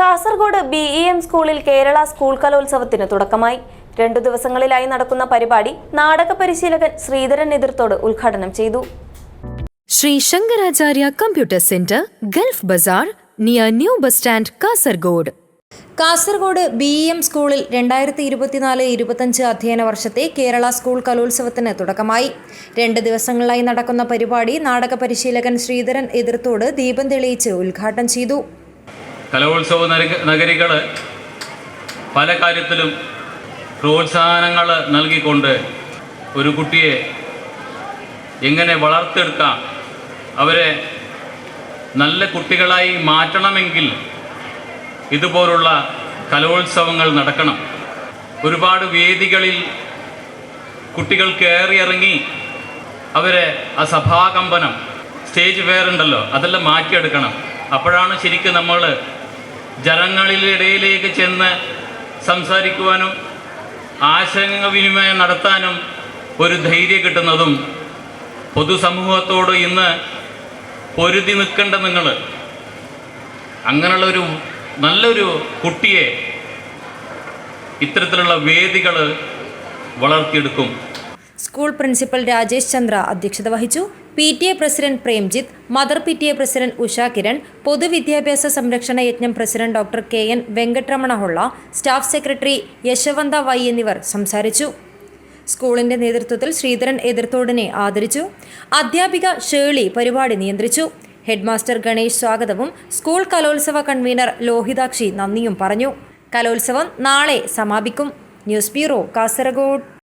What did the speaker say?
Kasaragod B E M സ്കൂളിൽ Kerala school കലോത്സവത്തിന് തുടക്കമായി. രണ്ടു ദിവസങ്ങളിലായി നടക്കുന്ന പരിപാടി നാടക പരിശീലകൻ ശ്രീധരൻ എതിർത്തോട് ഉദ്ഘാടനം ചെയ്തു. Sree Sankaracharya computer centre Gulf bazaar near new bus stand Kasaragod. Kasaragod B E M സ്കൂളിൽ രണ്ടായിരത്തി ഇരുപത്തിനാല് ഇരുപത്തഞ്ച് അധ്യയന വർഷത്തെ കേരള സ്കൂൾ കലോത്സവത്തിന് തുടക്കമായി. രണ്ട് ദിവസങ്ങളിലായി നടക്കുന്ന പരിപാടി നാടക പരിശീലകൻ ശ്രീധരൻ എതിർത്തോട് ദീപം തെളിയിച്ച് ഉദ്ഘാടനം ചെയ്തു. കലോത്സവ നഗ- നഗരികൾ പല കാര്യത്തിലും പ്രോത്സാഹനങ്ങൾ നൽകിക്കൊണ്ട് ഒരു കുട്ടിയെ എങ്ങനെ വളർത്തെടുക്കാം അവരെ നല്ല കുട്ടികളായി മാറ്റണമെങ്കിൽ ഇതുപോലുള്ള കലോത്സവങ്ങൾ നടക്കണം. ഒരുപാട് വേദികളിൽ കുട്ടികൾ കയറിയിറങ്ങി അവരെ ആ സഭാകമ്പനം സ്റ്റേജ് ഫെയർ ഉണ്ടല്ലോ അതെല്ലാം മാറ്റിയെടുക്കണം. അപ്പോഴാണ് ശരിക്കും നമ്മൾ ജനങ്ങളിലിടയിലേക്ക് ചെന്ന് സംസാരിക്കുവാനും ആശയവിനിമയം നടത്താനും ഒരു ധൈര്യം കിട്ടുന്നതും പൊതുസമൂഹത്തോട് ഇന്ന് പൊരുതി നിൽക്കേണ്ട നിങ്ങൾ അങ്ങനെയുള്ളൊരു നല്ലൊരു കുട്ടിയെ ഇത്തരത്തിലുള്ള വേദികൾ വളർത്തിയെടുക്കും. സ്കൂൾ പ്രിൻസിപ്പൽ രാജേഷ് ചന്ദ്ര അധ്യക്ഷത വഹിച്ചു. P T A president Premjith mother P T A president Usha Kiran പൊതുവിദ്യാഭ്യാസ സംരക്ഷണ യജ്ഞം president doctor K N Venkataramana Holla staff secretary Yashavantha Y എന്നിവർ സംസാരിച്ചു. സ്കൂളിന്റെ നേതൃത്വത്തിൽ ശ്രീധരൻ എതിർത്തോടിനെ ആദരിച്ചു. അധ്യാപിക ഷേളി പരിപാടി നിയന്ത്രിച്ചു. ഹെഡ്മാസ്റ്റർ ഗണേഷ് സ്വാഗതവും സ്കൂൾ കലോത്സവ കൺവീനർ ലോഹിതാക്ഷി നന്ദിയും പറഞ്ഞു. കലോത്സവം നാളെ സമാപിക്കും. News bureau Kasaragod.